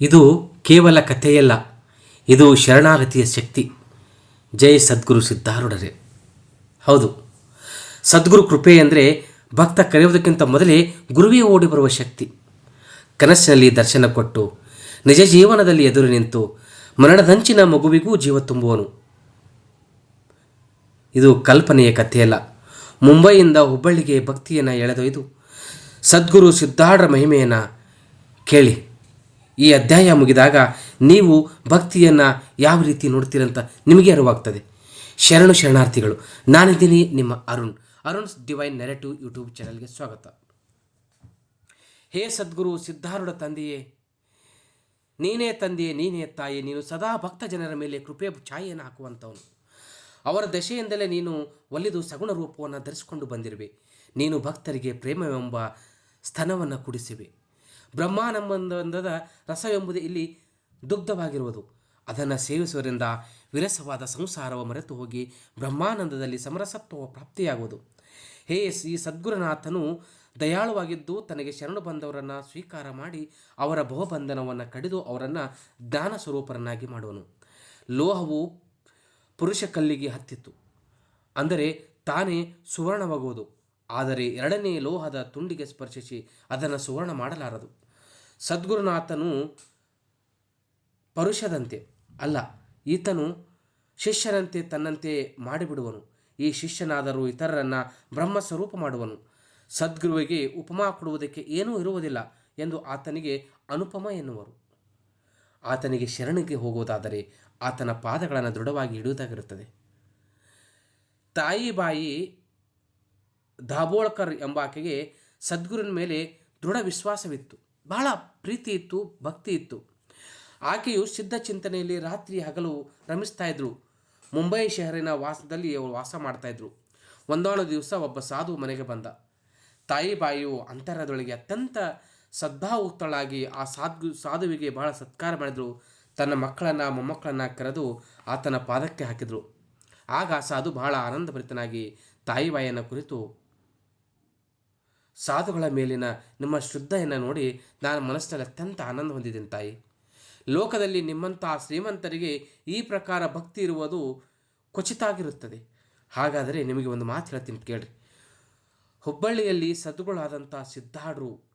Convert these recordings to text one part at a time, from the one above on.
ಇದು ಕೇವಲ ಕಥೆಯಲ್ಲ, ಇದು ಶರಣಾಗತಿಯ ಶಕ್ತಿ. ಜೈ ಸದ್ಗುರು ಸಿದ್ಧಾರೂಢರೇ. ಹೌದು, ಸದ್ಗುರು ಕೃಪೆ ಅಂದರೆ ಭಕ್ತ ಕರೆಯುವುದಕ್ಕಿಂತ ಮೊದಲೇ ಗುರುವೇ ಓಡಿ ಬರುವ ಶಕ್ತಿ. ಕನಸಿನಲ್ಲಿ ದರ್ಶನ ಕೊಟ್ಟು, ನಿಜ ಜೀವನದಲ್ಲಿ ಎದುರು ನಿಂತು, ಮರಣದಂಚಿನ ಮಗುವಿಗೂ ಜೀವ ತುಂಬುವನು. ಇದು ಕಲ್ಪನೆಯ ಕಥೆಯಲ್ಲ, ಮುಂಬೈಯಿಂದ ಹುಬ್ಬಳ್ಳಿಗೆ ಭಕ್ತಿಯನ್ನು ಎಳೆದೊಯ್ದು, ಸದ್ಗುರು ಸಿದ್ಧಾರ್ಢರ ಮಹಿಮೆಯನ್ನು ಕೇಳಿ. ಈ ಅಧ್ಯಾಯ ಮುಗಿದಾಗ ನೀವು ಭಕ್ತಿಯನ್ನು ಯಾವ ರೀತಿ ನೋಡ್ತೀರಂತ ನಿಮಗೆ ಅರಿವಾಗ್ತದೆ. ಶರಣು ಶರಣಾರ್ಥಿಗಳು, ನಾನಿದ್ದೀನಿ ನಿಮ್ಮ Arun. Arun's divine narrative YouTube ಚಾನಲ್ಗೆ ಸ್ವಾಗತ. ಹೇ ಸದ್ಗುರು ಸಿದ್ಧಾರೂಢ ತಂದೆಯೇ, ನೀನೇ ತಂದೆಯೇ, ನೀನೇ ತಾಯಿ, ನೀನು ಸದಾ ಭಕ್ತ ಜನರ ಮೇಲೆ ಕೃಪೆ ಛಾಯೆಯನ್ನು ಹಾಕುವಂಥವನು. ಅವರ ದಶೆಯಿಂದಲೇ ನೀನು ಒಲಿದು ಸಗುಣ ರೂಪವನ್ನು ಧರಿಸಿಕೊಂಡು ಬಂದಿರುವೆ. ನೀನು ಭಕ್ತರಿಗೆ ಪ್ರೇಮವೆಂಬ ಸ್ತನವನ್ನು ಕುಡಿಸಿವೆ. ಬ್ರಹ್ಮಾನಂದದ ರಸವೆಂಬುದು ಇಲ್ಲಿ ದುಗ್ಧವಾಗಿರುವುದು. ಅದನ್ನು ಸೇವಿಸುವುದರಿಂದ ವಿರಸವಾದ ಸಂಸಾರವ ಮರೆತು ಹೋಗಿ ಬ್ರಹ್ಮಾನಂದದಲ್ಲಿ ಸಮರಸತ್ವ ಪ್ರಾಪ್ತಿಯಾಗುವುದು. ಹೇ ಈ ಸದ್ಗುರುನಾಥನು, ದಯಾಳುವಾಗಿದ್ದು ತನಗೆ ಶರಣು ಬಂದವರನ್ನು ಸ್ವೀಕಾರ ಮಾಡಿ ಅವರ ಬಹುಬಂಧನವನ್ನು ಕಡಿದು ಅವರನ್ನು ಜ್ಞಾನ ಸ್ವರೂಪರನ್ನಾಗಿ ಮಾಡುವನು. ಲೋಹವು ಪುರುಷ ಕಲ್ಲಿಗೆ ಹತ್ತಿತ್ತು. ಅಂದರೆ ತಾನೇ ಸುವರ್ಣವಾಗುವುದು. ಆದರೆ ಎರಡನೇ ಲೋಹದ ತುಂಡಿಗೆ ಸ್ಪರ್ಶಿಸಿ ಅದನ್ನು ಸುವರ್ಣ ಮಾಡಲಾರದು. ಸದ್ಗುರುನಾಥನು ಪರುಷದಂತೆ ಅಲ್ಲ, ಈತನು ಶಿಷ್ಯನಂತೆ ತನ್ನಂತೆ ಮಾಡಿಬಿಡುವನು. ಈ ಶಿಷ್ಯನಾದರೂ ಇತರರನ್ನು ಬ್ರಹ್ಮ ಸ್ವರೂಪ ಮಾಡುವನು. ಸದ್ಗುರುವಿಗೆ ಉಪಮಾ ಕೊಡುವುದಕ್ಕೆ ಏನೂ ಇರುವುದಿಲ್ಲ ಎಂದು ಆತನಿಗೆ ಅನುಪಮ ಎನ್ನುವರು. ಆತನಿಗೆ ಶರಣಿಗೆ ಹೋಗುವುದಾದರೆ ಆತನ ಪಾದಗಳನ್ನು ದೃಢವಾಗಿ ಇಡುವುದಾಗಿರುತ್ತದೆ ತಾಯಿ ಬಾಯಿ ದಾಬೋಳ್ಕರ್ ಎಂಬಾಕೆಗೆ ಸದ್ಗುರುನ ಮೇಲೆ ದೃಢ ವಿಶ್ವಾಸವಿತ್ತು. ಬಹಳ ಪ್ರೀತಿ ಇತ್ತು, ಭಕ್ತಿ ಇತ್ತು. ಆಕೆಯು ಸಿದ್ಧ ಚಿಂತನೆಯಲ್ಲಿ ರಾತ್ರಿ ಹಗಲು ರಮಿಸ್ತಾ ಇದ್ರು ಮುಂಬೈ ಶಹರಿನ ವಾಸದಲ್ಲಿ ಅವರು ವಾಸ ಮಾಡ್ತಾ ಇದ್ರು ಒಂದಾಳು ದಿವಸ ಒಬ್ಬ ಸಾಧು ಮನೆಗೆ ಬಂದ. ತಾಯಿ ಬಾಯಿಯು ಅಂತರದೊಳಗೆ ಅತ್ಯಂತ ಸದ್ಭಾವುಕ್ತಳಾಗಿ ಆ ಸಾಧು, ಸಾಧುವಿಗೆ ಬಹಳ ಸತ್ಕಾರ ಮಾಡಿದ್ರು. ತನ್ನ ಮಕ್ಕಳನ್ನು, ಮೊಮ್ಮಕ್ಕಳನ್ನು ಕರೆದು ಆತನ ಪಾದಕ್ಕೆ ಹಾಕಿದರು. ಆಗ ಆ ಸಾಧು ಬಹಳ ಆನಂದಭರಿತನಾಗಿ ತಾಯಿ ಬಾಯಿಯನ್ನು ಕುರಿತು ಸಾಧುಗಳ ಮೇಲಿನ ನಿಮ್ಮ ಶ್ರದ್ಧೆಯನ್ನು ನೋಡಿ ನಾನು ಮನಸ್ಸಿನಲ್ಲಿ ಅತ್ಯಂತ ಆನಂದ ಹೊಂದಿದ್ದೇನೆ ತಾಯಿ. ಲೋಕದಲ್ಲಿ ನಿಮ್ಮಂಥ ಶ್ರೀಮಂತರಿಗೆ ಈ ಪ್ರಕಾರ ಭಕ್ತಿ ಇರುವುದು ಕ್ವಚಿತಾಗಿರುತ್ತದೆ ಹಾಗಾದರೆ ನಿಮಗೆ ಒಂದು ಮಾತು ಹೇಳ್ತೀನಿ ಕೇಳ್ರಿ. ಹುಬ್ಬಳ್ಳಿಯಲ್ಲಿ ಸದ್ಗುಳಾದಂಥ ಸಿದ್ಧಾಢರು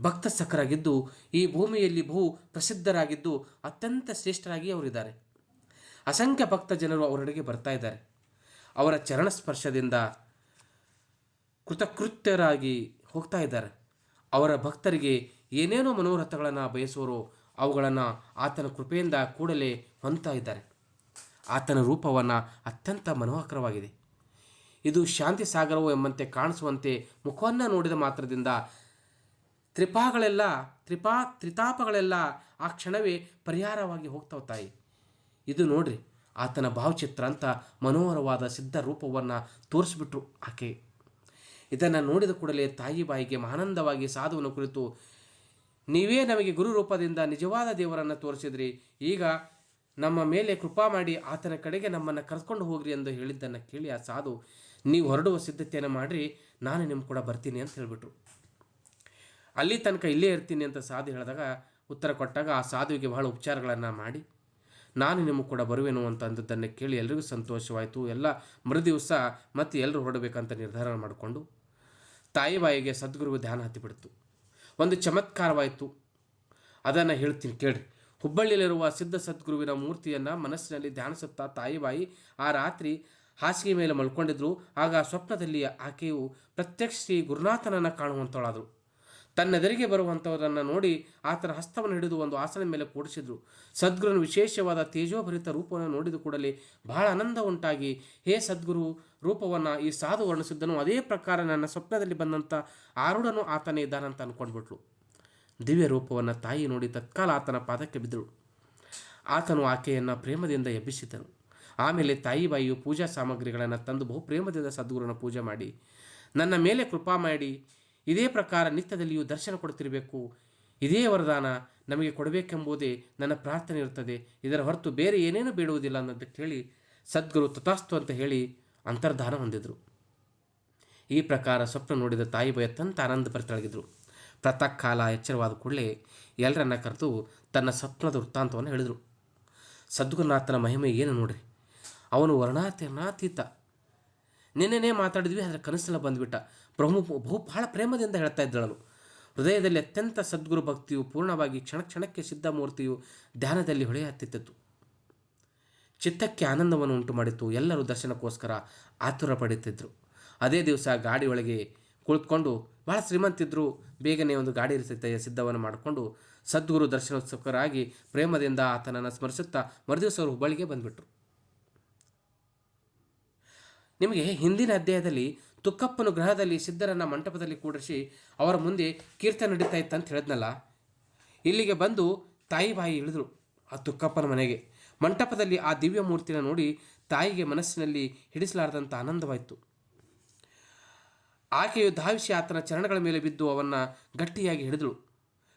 ಭಕ್ತ ಸಖರಾಗಿದ್ದು ಈ ಭೂಮಿಯಲ್ಲಿ ಬಹು ಪ್ರಸಿದ್ಧರಾಗಿದ್ದು ಅತ್ಯಂತ ಶ್ರೇಷ್ಠರಾಗಿ ಅವರಿದ್ದಾರೆ. ಅಸಂಖ್ಯ ಭಕ್ತ ಜನರು ಅವರೊಡೆಗೆ ಬರ್ತಾ ಇದ್ದಾರೆ. ಅವರ ಚರಣ ಸ್ಪರ್ಶದಿಂದ ಕೃತಕೃತ್ಯರಾಗಿ ಹೋಗ್ತಾ ಇದ್ದಾರೆ. ಅವರ ಭಕ್ತರಿಗೆ ಏನೇನೋ ಮನೋರಥಗಳನ್ನು ಬಯಸೋರು, ಅವುಗಳನ್ನು ಆತನ ಕೃಪೆಯಿಂದ ಕೂಡಲೇ ಹೊಂದ್ತಾ ಇದ್ದಾರೆ. ಆತನ ರೂಪವನ್ನು ಅತ್ಯಂತ ಮನೋಹರವಾಗಿದೆ. ಇದು ಶಾಂತಿ ಸಾಗರವು ಎಂಬಂತೆ ಕಾಣಿಸುವಂತೆ ಮುಖವನ್ನು ನೋಡಿದ ಮಾತ್ರದಿಂದ ತ್ರಿಪಾಗಳೆಲ್ಲ, ತ್ರಿಪಾ, ತ್ರಿತಾಪಗಳೆಲ್ಲ ಆ ಕ್ಷಣವೇ ಪರಿಹಾರವಾಗಿ ಹೋಗ್ತಾವ ತಾಯಿ. ಇದು ನೋಡ್ರಿ, ಆತನ ಭಾವಚಿತ್ರ ಅಂತ ಮನೋಹರವಾದ ಸಿದ್ಧ ರೂಪವನ್ನು ತೋರಿಸ್ಬಿಟ್ರು ಆಕೆ. ಇದನ್ನು ನೋಡಿದ ಕೂಡಲೇ ತಾಯಿ ಬಾಯಿಗೆ ಆನಂದವಾಗಿ ಸಾಧುವನ್ನು ಕುರಿತು, ನೀವೇ ನಮಗೆ ಗುರು ರೂಪದಿಂದ ನಿಜವಾದ ದೇವರನ್ನು ತೋರಿಸಿದ್ರಿ. ಈಗ ನಮ್ಮ ಮೇಲೆ ಕೃಪಾ ಮಾಡಿ ಆತನ ಕಡೆಗೆ ನಮ್ಮನ್ನು ಕರೆದುಕೊಂಡು ಹೋಗ್ರಿ ಎಂದು ಹೇಳಿದ್ದನ್ನು ಕೇಳಿ ಆ ಸಾಧು, ನೀವು ಹೊರಡುವ ಸಿದ್ಧತೆಯನ್ನು ಮಾಡಿರಿ, ನಾನು ನಿಮ್ಮ ಕೂಡ ಬರ್ತೀನಿ ಅಂತ ಹೇಳಿಬಿಟ್ರು. ಅಲ್ಲಿ ತನಕ ಇಲ್ಲೇ ಇರ್ತೀನಿ ಅಂತ ಸಾಧು ಹೇಳಿದಾಗ ಉತ್ತರ ಕೊಟ್ಟಾಗ ಆ ಸಾಧುವಿಗೆ ಬಹಳ ಉಪಚಾರಗಳನ್ನು ಮಾಡಿ, ನಾನು ನಿಮಗೆ ಕೂಡ ಬರುವೆನು ಅಂತ ಅಂದದ್ದನ್ನು ಕೇಳಿ ಎಲ್ರಿಗೂ ಸಂತೋಷವಾಯಿತು. ಎಲ್ಲ ಮರುದಿವಸ ಮತ್ತೆ ಎಲ್ಲರೂ ಹೊರಡಬೇಕಂತ ನಿರ್ಧಾರ ಮಾಡಿಕೊಂಡು ತಾಯಿ ಬಾಯಿಗೆ ಸದ್ಗುರು ಧ್ಯಾನ ಹತ್ತಿಬಿಡ್ತು ಒಂದು ಚಮತ್ಕಾರವಾಯಿತು. ಅದನ್ನು ಹೇಳ್ತೀನಿ ಕೇಳ್ರಿ. ಹುಬ್ಬಳ್ಳಿಯಲ್ಲಿರುವ ಸಿದ್ಧ ಸದ್ಗುರುವಿನ ಮೂರ್ತಿಯನ್ನು ಮನಸ್ಸಿನಲ್ಲಿ ಧ್ಯಾನಿಸುತ್ತಾ ತಾಯಿ ಬಾಯಿ ಆ ರಾತ್ರಿ ಹಾಸಿಗೆ ಮೇಲೆ ಮಲ್ಕೊಂಡಿದ್ರು. ಆಗ ಸ್ವಪ್ನದಲ್ಲಿ ಆಕೆಯು ಪ್ರತ್ಯಕ್ಷ ಶ್ರೀ ಗುರುನಾಥನನ್ನು ಕಾಣುವಂಥವಳಾದರು ತನ್ನೆದರಿಗೆ ಬರುವಂಥವರನ್ನು ನೋಡಿ ಆತನ ಹಸ್ತವನ್ನು ಹಿಡಿದು ಒಂದು ಆಸನ ಮೇಲೆ ಕೂಡಿಸಿದ್ರು. ಸದ್ಗುರುನ ವಿಶೇಷವಾದ ತೇಜೋಭರಿತ ರೂಪವನ್ನು ನೋಡಿದ ಕೂಡಲೇ ಬಹಳ ಆನಂದ ಉಂಟಾಗಿ, ಹೇ ಸದ್ಗುರು, ರೂಪವನ್ನು ಈ ಸಾಧು ವರ್ಣಿಸಿದ್ದನು. ಅದೇ ಪ್ರಕಾರ ನನ್ನ ಸ್ವಪ್ನದಲ್ಲಿ ಬಂದಂಥ ಆರುಡನು ಆತನೇ ಇದ್ದಾನಂತ ಅಂದ್ಕೊಂಡ್ಬಿಟ್ಲು ದಿವ್ಯ ರೂಪವನ್ನು ತಾಯಿ ನೋಡಿ ತತ್ಕಾಲ ಆತನ ಪಾದಕ್ಕೆ ಬಿದ್ದಳು ಆತನು ಆಕೆಯನ್ನು ಪ್ರೇಮದಿಂದ ಎಬ್ಬಿಸಿದನು. ಆಮೇಲೆ ತಾಯಿ ಬಾಯಿಯು ಪೂಜಾ ಸಾಮಗ್ರಿಗಳನ್ನು ತಂದು ಬಹು ಪ್ರೇಮದಿಂದ ಸದ್ಗುರುನ ಪೂಜೆ ಮಾಡಿ, ನನ್ನ ಮೇಲೆ ಕೃಪಾ ಮಾಡಿ ಇದೇ ಪ್ರಕಾರ ನಿತ್ಯದಲ್ಲಿಯೂ ದರ್ಶನ ಕೊಡುತ್ತಿರಬೇಕು. ಇದೇ ವರದಾನ ನಮಗೆ ಕೊಡಬೇಕೆಂಬುದೇ ನನ್ನ ಪ್ರಾರ್ಥನೆ ಇರುತ್ತದೆ. ಇದರ ಹೊರತು ಬೇರೆ ಏನೇನು ಬೇಡುವುದಿಲ್ಲ ಅನ್ನೋದು ಕೇಳಿ ಸದ್ಗುರು ತಥಾಸ್ತು ಅಂತ ಹೇಳಿ ಅಂತರ್ಧಾನ ಹೊಂದಿದರು. ಈ ಪ್ರಕಾರ ಸ್ವಪ್ನ ನೋಡಿದ ತಾಯಿ ಬಯ ಆನಂದ ಪರಿತಳಗಿದ್ರು ಪ್ರತಃ ಕಾಲ ಎಚ್ಚರವಾದ ಕೂಡಲೇ ಎಲ್ಲರನ್ನ ಕರೆದು ತನ್ನ ಸ್ವಪ್ನದ ವೃತ್ತಾಂತವನ್ನು ಹೇಳಿದರು. ಸದ್ಗುರುನಾಥನ ಮಹಿಮೆ ಏನು ನೋಡ್ರಿ? ಅವನು ವರ್ಣಾತೀತ. ನಿನ್ನೆನೇ ಮಾತಾಡಿದ್ವಿ ಅದರ ಕನಸೆಲ್ಲ ಬಂದುಬಿಟ್ಟ. ಪ್ರಭು ಬಹು, ಬಹಳ ಪ್ರೇಮದಿಂದ ಹೇಳ್ತಾ ಇದ್ದಳು ಹೃದಯದಲ್ಲಿ ಅತ್ಯಂತ ಸದ್ಗುರು ಭಕ್ತಿಯು ಪೂರ್ಣವಾಗಿ ಕ್ಷಣ ಕ್ಷಣಕ್ಕೆ ಸಿದ್ಧಮೂರ್ತಿಯು ಧ್ಯಾನದಲ್ಲಿ ಹೊಳೆಯುತ್ತಿತ್ತು ಚಿತ್ತಕ್ಕೆ ಆನಂದವನ್ನು ಉಂಟು ಮಾಡಿತು. ಎಲ್ಲರೂ ದರ್ಶನಕ್ಕೋಸ್ಕರ ಆತುರ ಪಡೆಯುತ್ತಿದ್ದರು ಅದೇ ದಿವಸ ಗಾಡಿ ಒಳಗೆ ಕುಳಿತುಕೊಂಡು ಭಾಳ ಶ್ರೀಮಂತಿದ್ರು. ಬೇಗನೆ ಒಂದು ಗಾಡಿ ಇರಿಸುತ್ತೆ ಸಿದ್ಧವನ್ನು ಮಾಡಿಕೊಂಡು ಸದ್ಗುರು ದರ್ಶನೋತ್ಸವರಾಗಿ ಪ್ರೇಮದಿಂದ ಆತನನ್ನು ಸ್ಮರಿಸುತ್ತಾ ಮರುದಿವಸ ಅವರು ಹುಬ್ಬಳ್ಳಿಗೆ ಬಂದುಬಿಟ್ರು. ನಿಮಗೆ ಹಿಂದಿನ ಅಧ್ಯಾಯದಲ್ಲಿ ತುಕ್ಕಪ್ಪನ ಗ್ರಹದಲ್ಲಿ ಸಿದ್ಧರನ್ನ ಮಂಟಪದಲ್ಲಿ ಕೂಡಿಸಿ ಅವರ ಮುಂದೆ ಕೀರ್ತನೆ ನಡೀತಾ ಇತ್ತು ಅಂತ ಹೇಳಿದ್ನಲ್ಲ. ಇಲ್ಲಿಗೆ ಬಂದು ತಾಯಿ ಬಾಯಿ ಇಳಿದ್ರು ಆ ತುಕ್ಕಪ್ಪನ ಮನೆಗೆ. ಮಂಟಪದಲ್ಲಿ ಆ ದಿವ್ಯ ಮೂರ್ತಿನ ನೋಡಿ ತಾಯಿಗೆ ಮನಸ್ಸಿನಲ್ಲಿ ಹಿಡಿಸಲಾರದಂಥ ಆನಂದವಾಯಿತು. ಆಕೆಯು ಧಾವಿಸಿ ಆತನ ಚರಣಗಳ ಮೇಲೆ ಬಿದ್ದು ಅವನ್ನು ಗಟ್ಟಿಯಾಗಿ ಹಿಡಿದಳು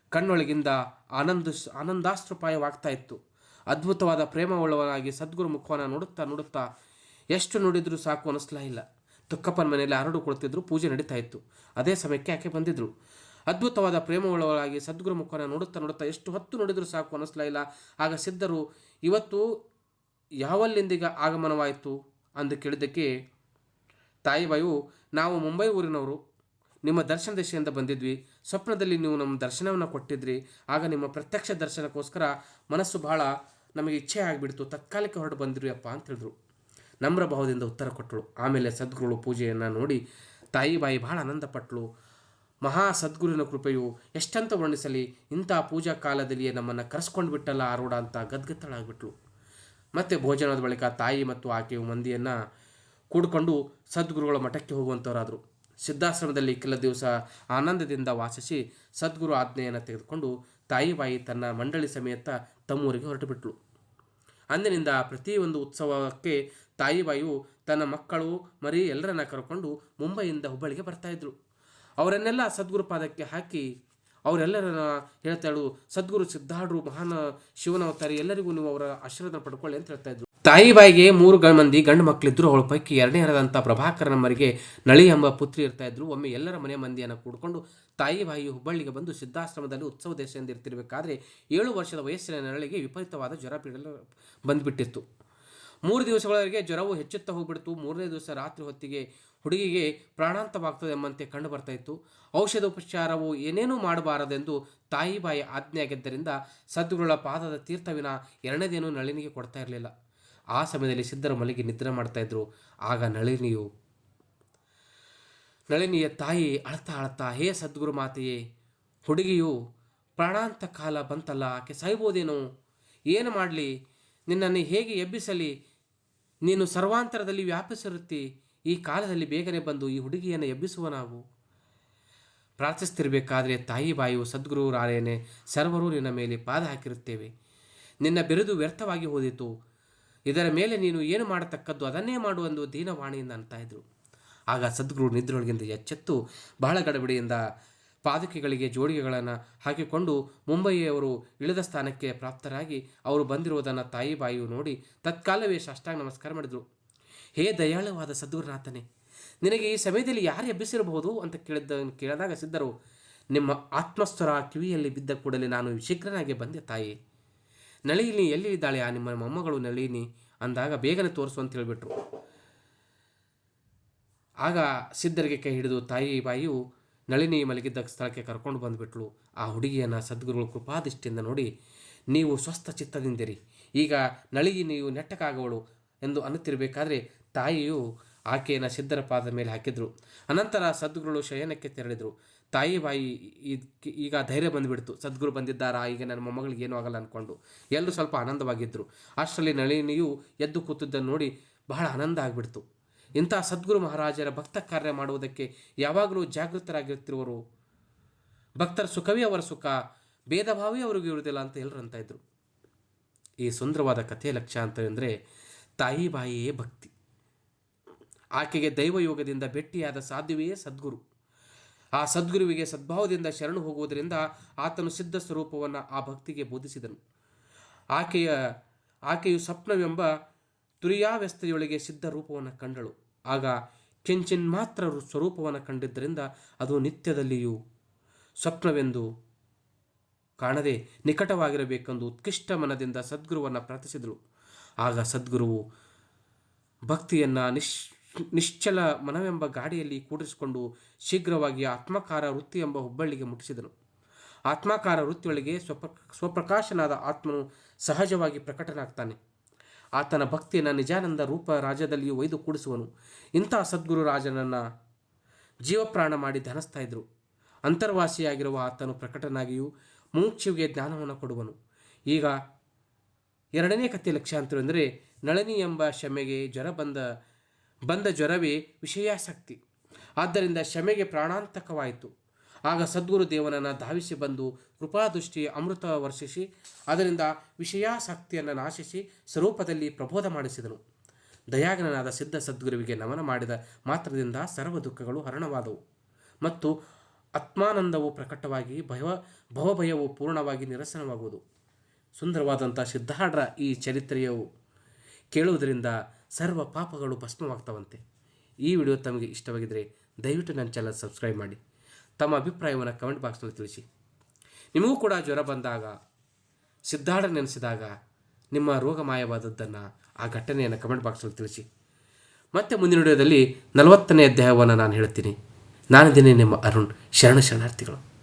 ಕಣ್ಣೊಳಗಿಂದ ಆನಂದ ಆನಂದಾಸ್ತ್ರಪಾಯವಾಗ್ತಾ ಇತ್ತು. ಅದ್ಭುತವಾದ ಪ್ರೇಮವುಳ್ಳವನಾಗಿ ಸದ್ಗುರು ಮುಖವನ್ನು ನೋಡುತ್ತಾ ನೋಡುತ್ತಾ ಎಷ್ಟು ನೋಡಿದರೂ ಸಾಕು ಅನ್ನಿಸ್ಲಾ ಇಲ್ಲ. ತುಕ್ಕಪ್ಪನ ಮನೆಯಲ್ಲಿ ಹರಡು ಕುಳಿತಿದ್ರು ಪೂಜೆ ನಡೀತಾ ಇತ್ತು. ಅದೇ ಸಮಯಕ್ಕೆ ಆಕೆ ಬಂದಿದ್ರು. ಅದ್ಭುತವಾದ ಪ್ರೇಮವುಳ್ಳವಳಾಗಿ ಸದ್ಗುರು ಮುಖನ ನೋಡುತ್ತಾ ನೋಡುತ್ತಾ ಎಷ್ಟು ಹೊತ್ತು ನೋಡಿದರೂ ಸಾಕು ಅನ್ನಿಸ್ಲಾ ಇಲ್ಲ ಆಗ ಸಿದ್ಧರು, ಇವತ್ತು ಯಾವಲ್ಲಿಂದೀಗ ಆಗಮನವಾಯಿತು? ಅಂದು ಕೇಳಿದ್ದಕ್ಕೆ ತಾಯಿಬಾಯು ನಾವು ಮುಂಬೈ ಊರಿನವರು. ನಿಮ್ಮ ದರ್ಶನ ದಿಶೆಯಿಂದ ಬಂದಿದ್ವಿ. ಸ್ವಪ್ನದಲ್ಲಿ ನೀವು ನಮ್ಮ ದರ್ಶನವನ್ನು ಕೊಟ್ಟಿದ್ರಿ. ಆಗ ನಿಮ್ಮ ಪ್ರತ್ಯಕ್ಷ ದರ್ಶನಕ್ಕೋಸ್ಕರ ಮನಸ್ಸು ಬಹಳ ನಮಗೆ ಇಚ್ಛೆ ಆಗಿಬಿಡ್ತು. ತತ್ಕಾಲಕ್ಕೆ ಹೊರಟು ಬಂದಿರಿ ಅಪ್ಪ ಅಂತ ಹೇಳಿದ್ರು. ನಮ್ರ ಭಾವದಿಂದ ಉತ್ತರ ಕೊಟ್ಟಳು. ಆಮೇಲೆ ಸದ್ಗುರುಳು ಪೂಜೆಯನ್ನು ನೋಡಿ, ತಾಯಿ ಬಾಯಿ ಬಹಳ ಆನಂದಪಟ್ಟಳು ಮಹಾ ಸದ್ಗುರುವಿನ ಕೃಪೆಯು ಎಷ್ಟಂತ ವರ್ಣಿಸಲಿ, ಇಂಥ ಪೂಜಾ ಕಾಲದಲ್ಲಿಯೇ ನಮ್ಮನ್ನು ಕರೆಸ್ಕೊಂಡು ಬಿಟ್ಟಲ್ಲ ಆರೋಡ ಅಂತ ಗದ್ಗತ್ತಳಾಗ್ಬಿಟ್ಲು. ಮತ್ತು ಭೋಜನದ ಬಳಿಕ ತಾಯಿ ಮತ್ತು ಆಕೆಯು ಮಂದಿಯನ್ನು ಕೂಡಿಕೊಂಡು ಸದ್ಗುರುಗಳ ಮಠಕ್ಕೆ ಹೋಗುವಂಥವರಾದರು ಸಿದ್ಧಾಶ್ರಮದಲ್ಲಿ ಕೆಲ ದಿವಸ ಆನಂದದಿಂದ ವಾಸಿಸಿ ಸದ್ಗುರು ಆಜ್ಞೆಯನ್ನು ತೆಗೆದುಕೊಂಡು ತಾಯಿ ಬಾಯಿ ತನ್ನ ಮಂಡಳಿ ಸಮೇತ ತಮ್ಮೂರಿಗೆ ಹೊರಟು ಬಿಟ್ಲು ಅಂದಿನಿಂದ ಪ್ರತಿಯೊಂದು ಉತ್ಸವಕ್ಕೆ ತಾಯಿಬಾಯಿಯು ತನ್ನ ಮಕ್ಕಳು ಮರಿ ಎಲ್ಲರನ್ನ ಕರ್ಕೊಂಡು ಮುಂಬೈಯಿಂದ ಹುಬ್ಬಳ್ಳಿಗೆ ಬರ್ತಾಯಿದ್ರು ಅವರನ್ನೆಲ್ಲ ಸದ್ಗುರು ಪಾದಕ್ಕೆ ಹಾಕಿ ಅವರೆಲ್ಲರನ್ನ ಹೇಳ್ತಾಳು ಸದ್ಗುರು ಸಿದ್ಧಾಢರು ಮಹಾನ್ ಶಿವನವತಾರಿ ಎಲ್ಲರಿಗೂ ನೀವು ಅವರ ಆಶೀರ್ವಾದ ಪಡ್ಕೊಳ್ಳಿ ಅಂತ ಹೇಳ್ತಾ ಇದ್ರು. ತಾಯಿಬಾಯಿಗೆ ಮೂರು ಮಂದಿ, ಗಂಡು ಮಕ್ಕಳಿದ್ರು ಅವಳ ಪೈಕಿ ಎರಡನೇ ಹರದಂಥ ಪ್ರಭಾಕರನ ಮರಿಗೆ ನಳಿ ಎಂಬ ಪುತ್ರಿ ಇರ್ತಾ ಇದ್ರು. ಒಮ್ಮೆ ಎಲ್ಲರ ಮನೆ ಮಂದಿಯನ್ನು ಕೂಡಿಕೊಂಡು ತಾಯಿಬಾಯಿ ಹುಬ್ಬಳ್ಳಿಗೆ ಬಂದು ಸಿದ್ಧಾಶ್ರಮದಲ್ಲಿ ಉತ್ಸವ ದೇಶದಿಂದ ಇರ್ತಿರಬೇಕಾದ್ರೆ ಏಳು ವರ್ಷದ ವಯಸ್ಸಿನ ನಳಿಗೆ ವಿಪರೀತವಾದ ಜ್ವರ ಪೀಡಲು ಬಂದುಬಿಟ್ಟಿತ್ತು. ಮೂರು ದಿವಸಗಳವರೆಗೆ ಜ್ವರವು ಹೆಚ್ಚುತ್ತಾ ಹೋಗ್ಬಿಡ್ತು. ಮೂರನೇ ದಿವಸ ರಾತ್ರಿ ಹೊತ್ತಿಗೆ ಹುಡುಗಿಗೆ ಪ್ರಾಣಾಂತವಾಗ್ತದೆ ಎಂಬಂತೆ ಕಂಡು ಬರ್ತಾ ಇತ್ತು. ಔಷಧೋಪಚಾರವು ಏನೇನೂ ಮಾಡಬಾರದೆಂದು ತಾಯಿ ಬಾಯಿ ಆಜ್ಞೆಯಾಗಿದ್ದರಿಂದ ಸದ್ಗುರುಗಳ ಪಾದದ ತೀರ್ಥವಿನ ಎರಡನೇದೇನು ನಳಿನಿಗೆ ಕೊಡ್ತಾ ಇರಲಿಲ್ಲ. ಆ ಸಮಯದಲ್ಲಿ ಸಿದ್ಧರ ಮಲಗಿ ನಿದ್ರೆ ಮಾಡ್ತಾ ಇದ್ರು. ಆಗ ನಳಿನಿಯು, ನಳಿನಿಯ ತಾಯಿ ಅಳ್ತಾ ಅಳ್ತಾ, ಹೇ ಸದ್ಗುರು ಮಾತೆಯೇ, ಹುಡುಗಿಯು ಪ್ರಾಣಾಂತ ಕಾಲ ಬಂತಲ್ಲ, ಆಕೆ ಸಾಯ್ಬೋದೇನೋ? ಏನು ಮಾಡಲಿ? ನಿನ್ನನ್ನು ಹೇಗೆ ಎಬ್ಬಿಸಲಿ? ನೀನು ಸರ್ವಾಂತರದಲ್ಲಿ ವ್ಯಾಪಿಸಿರುತ್ತಿ, ಈ ಕಾಲದಲ್ಲಿ ಬೇಗನೆ ಬಂದು ಈ ಹುಡುಗಿಯನ್ನು ಎಬ್ಬಿಸುವ ನಾವು. ಪ್ರಾರ್ಥಿಸ್ತಿರಬೇಕಾದ್ರೆ ತಾಯಿ ಬಾಯಿಯು ಸದ್ಗುರು ರಾಯನೆ ಸರ್ವರೂ ನಿನ್ನ ಮೇಲೆ ಪಾದ ಹಾಕಿರುತ್ತೇವೆ. ನಿನ್ನ ಬಿರುದು ವ್ಯರ್ಥವಾಗಿ ಹೋದಿತು. ಇದರ ಮೇಲೆ ನೀನು ಏನು ಮಾಡತಕ್ಕದ್ದು ಅದನ್ನೇ ಮಾಡುವಂದು ದೀನವಾಣಿಯಿಂದ ಅಂತ ಇದ್ರು. ಆಗ ಸದ್ಗುರು ನಿದ್ರೊಳಗಿಂದ ಎಚ್ಚೆತ್ತು ಬಹಳ ಗಡಬಿಡಿಯಿಂದ ಪಾದಕಿಗಳಿಗೆ ಜೋಡಿಗೆಗಳನ್ನು ಹಾಕಿಕೊಂಡು ಮುಂಬಯಿಯವರು ಇಳಿದ ಸ್ಥಾನಕ್ಕೆ ಪ್ರಾಪ್ತರಾಗಿ ಅವರು ಬಂದಿರುವುದನ್ನು ತಾಯಿ ಬಾಯಿಯು ನೋಡಿ ತತ್ಕಾಲವೇ ಸಾಷ್ಟಾಂಗ ನಮಸ್ಕಾರ ಮಾಡಿದರು. ಹೇ ದಯಾಳವಾದ ಸದ್ಗುರುನಾಥನೇ, ನಿನಗೆ ಈ ಸಮಯದಲ್ಲಿ ಯಾರು ಎಬ್ಬಿಸಿರಬಹುದು? ಅಂತ ಕೇಳಿದ್ದ ಕೇಳಿದಾಗ ಸಿದ್ಧರು, ನಿಮ್ಮ ಆತ್ಮಸ್ಥರ ಕಿವಿಯಲ್ಲಿ ಬಿದ್ದ ಕೂಡಲೇ ನಾನು ಶೀಘ್ರನಾಗಿ ಬಂದೆ ತಾಯಿ. ನಳಿನಿ ಎಲ್ಲಿ ಇದ್ದಾಳೆ ಆ ನಿಮ್ಮ ಮೊಮ್ಮಗಳು ನಳಿನಿ? ಅಂದಾಗ ಬೇಗನೆ ತೋರಿಸು ಅಂತ ಹೇಳಿಬಿಟ್ರು. ಆಗ ಸಿದ್ಧರಿಗೆ ಕೈ ಹಿಡಿದು ತಾಯಿ ಬಾಯಿಯು ನಳಿನಿ ಮಲಗಿದ್ದ ಸ್ಥಳಕ್ಕೆ ಕರ್ಕೊಂಡು ಬಂದುಬಿಟ್ಲು. ಆ ಹುಡುಗಿಯನ್ನು ಸದ್ಗುರುಗಳು ಕೃಪಾದಿಷ್ಟಿಯಿಂದ ನೋಡಿ ನೀವು ಸ್ವಸ್ಥ ಚಿತ್ತದಿಂದಿರಿ. ಈಗ ನಳಿಗೆ ನೀವು ನೆಟ್ಟಕ್ಕಾಗುವಳು ಎಂದು ಅನ್ನುತ್ತಿರಬೇಕಾದ್ರೆ ತಾಯಿಯು ಆಕೆಯನ್ನು ಸಿದ್ಧರ ಪಾದ ಮೇಲೆ ಹಾಕಿದರು. ಅನಂತರ ಸದ್ಗುರುಗಳು ಶಯನಕ್ಕೆ ತೆರಳಿದರು. ತಾಯಿ ಬಾಯಿ ಈಗ ಧೈರ್ಯ ಬಂದುಬಿಡ್ತು. ಸದ್ಗುರು ಬಂದಿದ್ದಾರಾ? ಈಗ ನನ್ನ ಮೊಮ್ಮಗಳಿಗೆ ಏನೂ ಆಗಲ್ಲ ಅಂದ್ಕೊಂಡು ಎಲ್ಲರೂ ಸ್ವಲ್ಪ ಆನಂದವಾಗಿದ್ದರು ಅಷ್ಟರಲ್ಲಿ ನಳಿನಿಯು ಎದ್ದು ಕೂತಿದ್ದನ್ನು ನೋಡಿ ಬಹಳ ಆನಂದ ಆಗಿಬಿಡ್ತು. ಇಂಥ ಸದ್ಗುರು ಮಹಾರಾಜರ ಭಕ್ತ ಕಾರ್ಯ ಮಾಡುವುದಕ್ಕೆ ಯಾವಾಗಲೂ ಜಾಗೃತರಾಗಿರ್ತಿರುವರು. ಭಕ್ತರ ಸುಖವೇ ಅವರ ಸುಖ ಭೇದ ಭಾವೇ ಅವ್ರಿಗೆ ಇರುವುದಿಲ್ಲ ಅಂತ ಎಲ್ಲರೂ ಅಂತ ಇದ್ರು. ಈ ಸುಂದರವಾದ ಕಥೆಯ ಲಕ್ಷ್ಯ ಅಂತ ಅಂದರೆ ತಾಯಿ ಬಾಯಿಯೇ ಭಕ್ತಿ. ಆಕೆಗೆ ದೈವಯೋಗದಿಂದ ಭೇಟಿಯಾದ ಸಾಧುವೆಯೇ ಸದ್ಗುರು. ಆ ಸದ್ಗುರುವಿಗೆ ಸದ್ಭಾವದಿಂದ ಶರಣು ಹೋಗುವುದರಿಂದ ಆತನು ಸಿದ್ಧ ಸ್ವರೂಪವನ್ನು ಆ ಭಕ್ತಿಗೆ ಬೋಧಿಸಿದನು. ಆಕೆಯ, ಆಕೆಯು ಸ್ವಪ್ನವೆಂಬ ತುರಿಯಾವ್ಯಸ್ಥೆಯೊಳಗೆ ಸಿದ್ಧ ರೂಪವನ್ನು ಕಂಡಳು. ಆಗ ಕೆಂಚಿನ್ ಮಾತ್ರ ಸ್ವರೂಪವನ್ನು ಕಂಡಿದ್ದರಿಂದ ಅದು ನಿತ್ಯದಲ್ಲಿಯೂ ಸ್ವಪ್ನವೆಂದು ಕಾಣದೆ ನಿಕಟವಾಗಿರಬೇಕೆಂದು ಉತ್ಕೃಷ್ಟ ಮನದಿಂದ ಸದ್ಗುರುವನ್ನು ಪ್ರಾರ್ಥಿಸಿದಳು. ಆಗ ಸದ್ಗುರುವು ಭಕ್ತಿಯನ್ನು ನಿಶ್ ನಿಶ್ಚಲ ಮನವೆಂಬ ಗಾಡಿಯಲ್ಲಿ ಕೂಡಿಸಿಕೊಂಡು ಶೀಘ್ರವಾಗಿ ಆತ್ಮಕಾರ ವೃತ್ತಿ ಎಂಬ ಹುಬ್ಬಳ್ಳಿಗೆ ಮುಟ್ಟಿಸಿದನು. ಆತ್ಮಾಕಾರ ವೃತ್ತಿಯೊಳಗೆ ಸ್ವಪ್ರ ಸ್ವಪ್ರಕಾಶನಾದ ಆತ್ಮನು ಸಹಜವಾಗಿ ಪ್ರಕಟನಾಗ್ತಾನೆ. ಆತನ ಭಕ್ತಿಯನ್ನು ನಿಜಾನಂದ ರೂಪ ರಾಜ್ಯದಲ್ಲಿಯೂ ಒಯ್ದು ಕೂಡಿಸುವನು. ಇಂಥ ಸದ್ಗುರು ರಾಜನನ್ನು ಜೀವಪ್ರಾಣ ಮಾಡಿ ಧನಿಸ್ತಾ ಇದ್ರು. ಅಂತರ್ವಾಸಿಯಾಗಿರುವ ಆತನು ಪ್ರಕಟನಾಗಿಯೂ ಮುಮುಕ್ಷುವಿಗೆ ಜ್ಞಾನವನ್ನು ಕೊಡುವನು. ಈಗ ಎರಡನೇ ಕಥೆ ಲಕ್ಷ್ಯಾಂತರ ಅಂದರೆ ನಳನಿ ಎಂಬ ಶಮೆಗೆ ಜ್ವರ ಬಂದ ಬಂದ ಜ್ವರವೇ ವಿಷಯಾಸಕ್ತಿ. ಆದ್ದರಿಂದ ಶಮೆಗೆ ಪ್ರಾಣಾಂತಕವಾಯಿತು. ಆಗ ಸದ್ಗುರು ದೇವನನ್ನು ಧಾವಿಸಿ ಬಂದು ಕೃಪಾದೃಷ್ಟಿ ಅಮೃತ ವರ್ಷಿಸಿ, ಅದರಿಂದ ವಿಷಯಾಸಕ್ತಿಯನ್ನು ನಾಶಿಸಿ ಸ್ವರೂಪದಲ್ಲಿ ಪ್ರಬೋಧ ಮಾಡಿಸಿದನು. ದಯಾಗನನಾದ ಸಿದ್ಧ ಸದ್ಗುರುವಿಗೆ ನಮನ ಮಾಡಿದ ಮಾತ್ರದಿಂದ ಸರ್ವ ದುಃಖಗಳು ಹರಣವಾದವು. ಮತ್ತು ಆತ್ಮಾನಂದವು ಪ್ರಕಟವಾಗಿ ಭಯ ಭವಭಯವು ಪೂರ್ಣವಾಗಿ ನಿರಸನವಾಗುವುದು. ಸುಂದರವಾದಂಥ ಸಿದ್ಧಾಢ್ರ ಈ ಚರಿತ್ರೆಯು ಕೇಳುವುದರಿಂದ ಸರ್ವ ಪಾಪಗಳು ಭಸ್ಮವಾಗ್ತವಂತೆ. ಈ ವಿಡಿಯೋ ತಮಗೆ ಇಷ್ಟವಾಗಿದ್ದರೆ ದಯವಿಟ್ಟು ನನ್ನ ಚಾನಲ್ ಸಬ್ಸ್ಕ್ರೈಬ್ ಮಾಡಿ. ತಮ್ಮ ಅಭಿಪ್ರಾಯವನ್ನು ಕಮೆಂಟ್ ಬಾಕ್ಸ್ನಲ್ಲಿ ತಿಳಿಸಿ. ನಿಮಗೂ ಕೂಡ ಜ್ವರ ಬಂದಾಗ, ಸಿದ್ಧಾರ್ಥ ನೆನೆಸಿದಾಗ ನಿಮ್ಮ ರೋಗ ಮಾಯವಾದದ್ದನ್ನು ಆ ಘಟನೆಯನ್ನು ಕಮೆಂಟ್ ಬಾಕ್ಸ್ನಲ್ಲಿ ತಿಳಿಸಿ. ಮತ್ತೆ ಮುಂದಿನ ವಿಡಿಯೋದಲ್ಲಿ ನಲವತ್ತನೇ ಅಧ್ಯಾಯವನ್ನು ನಾನು ಹೇಳ್ತೀನಿ. ನಾನಿದ್ದೀನಿ ನಿಮ್ಮ ಅರುಣ್. ಶರಣ ಶರಣಾರ್ಥಿಗಳು.